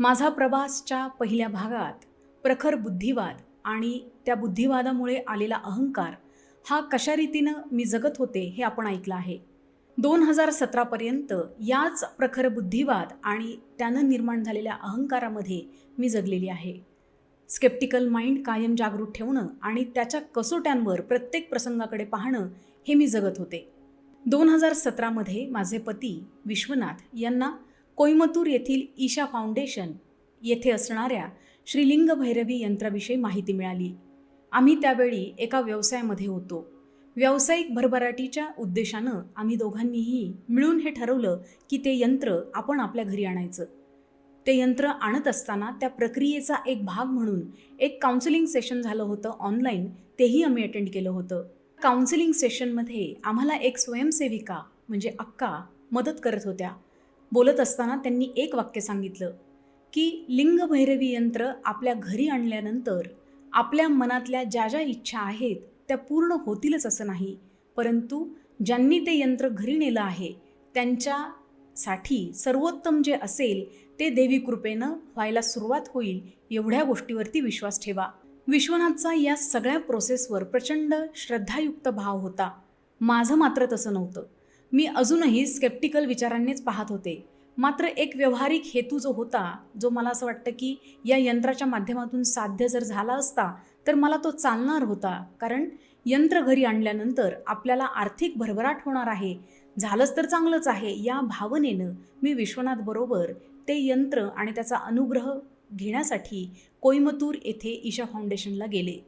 माझा प्रवासच्या पहिल्या भागात प्रखर बुद्धिवाद आणि त्या बुद्धिवादामुळे आलेला अहंकार हा कशा रीतीनं मी जगत होते हे आपण ऐकलं आहे. दोन हजार सतरापर्यंत याच प्रखर बुद्धिवाद आणि त्यानं निर्माण झालेल्या अहंकारामध्ये मी जगलेली आहे. स्केप्टिकल माइंड कायम जागृत ठेवणं आणि त्याच्या कसोट्यांवर प्रत्येक प्रसंगाकडे पाहणं हे मी जगत होते. दोन हजार सतरामध्ये माझे पती विश्वनाथ यांना कोईमतूर येथील ईशा फाउंडेशन येथे असणाऱ्या श्रीलिंग भैरवी यंत्राविषयी माहिती मिळाली. आम्ही त्यावेळी एका व्यवसायामध्ये होतो. व्यावसायिक भरभराटीच्या उद्देशानं आम्ही दोघांनीही मिळून हे ठरवलं की ते यंत्र आपण आपल्या घरी आणायचं. ते यंत्र आणत असताना त्या प्रक्रियेचा एक भाग म्हणून एक काउन्सिलिंग सेशन झालं होतं ऑनलाईन तेही आम्ही अटेंड केलं होतं. काउन्सिलिंग सेशनमध्ये आम्हाला एक स्वयंसेविका म्हणजे अक्का मदत करत होत्या. बोलत असताना त्यांनी एक वाक्य सांगितलं की लिंगभैरवी यंत्र आपल्या घरी आणल्यानंतर आपल्या मनातल्या ज्या ज्या इच्छा आहेत त्या पूर्ण होतीलच असं नाही. परंतु ज्यांनी ते यंत्र घरी नेलं आहे त्यांच्यासाठी सर्वोत्तम जे असेल ते देवी कृपेनं व्हायला सुरुवात होईल एवढ्या गोष्टीवरती विश्वास ठेवा. विश्वनाथचा या सगळ्या प्रोसेसवर प्रचंड श्रद्धायुक्त भाव होता. माझं मात्र तसं नव्हतं. मी अजूनही स्केप्टिकल विचारांनीच पाहत होते. मात्र एक व्यावहारिक हेतू जो होता जो मला असं वाटतं की या यंत्राच्या माध्यमातून साध्य जर झाला असता तर मला तो चालणार होता. कारण यंत्र घरी आणल्यानंतर आपल्याला आर्थिक भरभराट होणार आहे. झालंच तर चांगलंच आहे. या भावनेनं मी विश्वनाथबरोबर ते यंत्र आणि त्याचा अनुग्रह घेण्यासाठी कोईमतूर येथे ईशा फाउंडेशनला गेले.